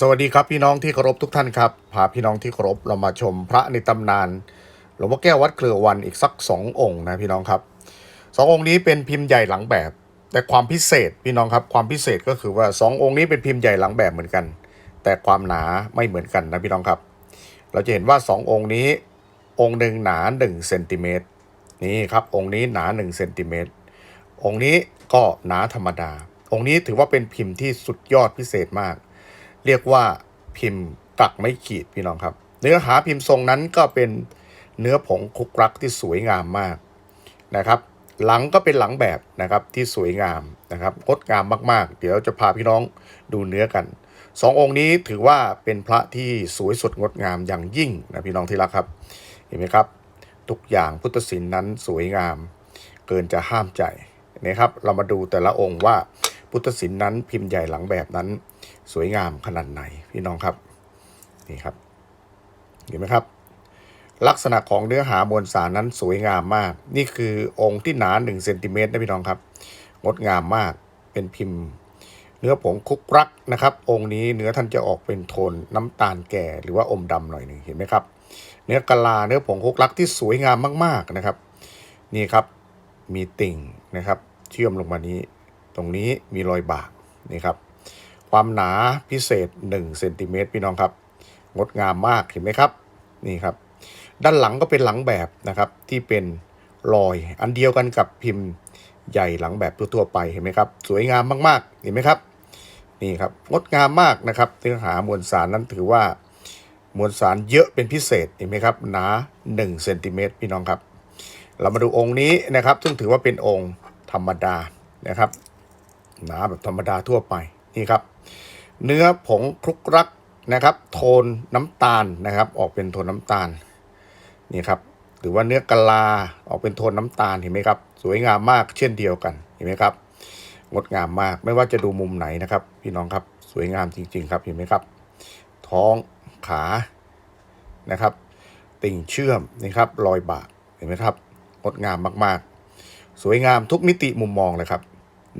สวัสดีครับพี่น้องที่เคารพทุกท่านครับพาพี่น้องที่เคารพเรามาชมพระในตำนานหลวงพ่อแก้ววัดเกลือวันอีกสักสององค์นะพี่น้องครับสององค์นี้เป็นพิมพ์ใหญ่หลังแบบ แต่ความพิเศษพี่น้องครับความพิเศษก็คือว่าสององค์นี้เป็นพิมพ์ใหญ่หลังแบบเหมือนกัน แต่ความหนาไม่เหมือนกันนะพี่น้องครับ เราจะเห็นว่าสององค์นี้องค์หนึ่งหนา1เซนติเมตรนี่ครับองค์นี้หนา1เซนติเมตรองค์นี้ก็หนาธรรมดา องค์นี้ถือว่าเป็นพิมพ์ที่สุดยอดพิเศษมาก เรียกว่าพิมพ์กักไม่ขีดพี่น้องครับ เนื้อหาพิมพ์ทรงนั้นก็เป็นเนื้อผงคุกรักที่สวยงามมากนะครับ หลังก็เป็นหลังแบบนะครับที่สวยงามนะครับงดงามมากๆ เดี๋ยวจะพาพี่น้องดูเนื้อกันสององค์นี้ถือว่าเป็นพระที่สวยสดงดงามอย่างยิ่งนะพี่น้องที่รักครับ เห็นไหมครับ ทุกอย่างพุทธศิลป์นั้นสวยงาม เกินจะห้ามใจนะครับ เรามาดูแต่ละองค์ว่าพุทธศิลป์นั้นพิมพ์ใหญ่หลังแบบนั้น สวยงามขนาดไหนพี่น้องครับนี่ครับเห็นไหมครับ ลักษณะของเนื้อหามวลสารนั้นสวยงามมาก นี่คือองค์ที่หนา1เซนติเมตรนะพี่น้องครับ งดงามมากเป็นพิมพ์ เนื้อผงคุกรักนะครับ องค์นี้เนื้อท่านจะออกเป็นโทนน้ำตาลแก่หรือว่าอมดำหน่อยหนึ่งเห็นไหมครับ เนื้อกะลาเนื้อผงคุกรักที่สวยงามมาก ๆนะครับ นี่ครับมีติ่งนะครับ เชื่อมลงมานี้ ตรงนี้มีรอยบากนี่ครับ ความหนาพิเศษ1เซนติเมตรพี่น้องครับ งดงามมากเห็นไหมครับนี่ครับ ด้านหลังก็เป็นหลังแบบนะครับที่เป็นรอยอันเดียวกันกับพิมพ์ใหญ่หลังแบบทั่วๆไปเห็นไหมครับ สวยงามมากๆเห็นไหมครับนี่ครับงดงามมากนะครับเนื้อหามวลสารนั้นถือว่ามวลสารเยอะเป็นพิเศษเห็นไหมครับหนา1เซนติเมตรพี่น้องครับ เรามาดูองค์นี้นะครับ ซึ่งถือว่าเป็นองค์ธรรมดานะครับ หนาแบบธรรมดาทั่วไป นี่ครับ เนื้อผงคลุกรักนะครับ โทนน้ำตาลนะครับ ออกเป็นโทนน้ำตาลนี่ครับหรือว่าเนื้อกะลาออกเป็นโทนน้ำตาลเห็นไหมครับ สวยงามมากเช่นเดียวกันเห็นไหมครับ งดงามมากไม่ว่าจะดูมุมไหนนะครับ พี่น้องครับสวยงามจริง ๆ ครับเห็นไหมครับ ท้องขานะครับ ติ่งเชื่อมนะครับรอยบากเห็นไหมครับงดงามมากๆ สวยงามทุกมิติมุมมองเลยครับ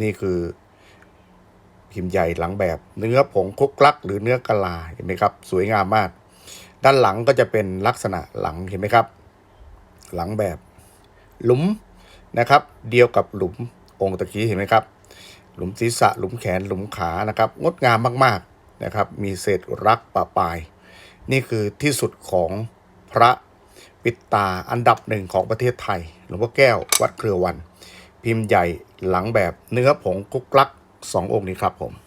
นี่คือ พิมพ์ใหญ่หลังแบบ เนื้อผงคลุกคลัก หรือเนื้อกะลาเห็นไหมครับ สวยงามมาก ด้านหลังก็จะเป็นลักษณะหลังเห็นไหมครับ หลังแบบหลุมนะครับ เดียวกับหลุมองค์ตะกี้เห็นไหมครับ หลุมศีรษะหลุมแขนหลุมขานะครับ งดงามมากๆนะครับ มีเศษรักปะปาย นี่คือที่สุดของพระปิดตาอันดับหนึ่งของประเทศไทยหลวงพ่อแก้ววัดเครือวัน พิมพ์ใหญ่หลังแบบเนื้อผงคุกลัก สององค์นี้ครับผม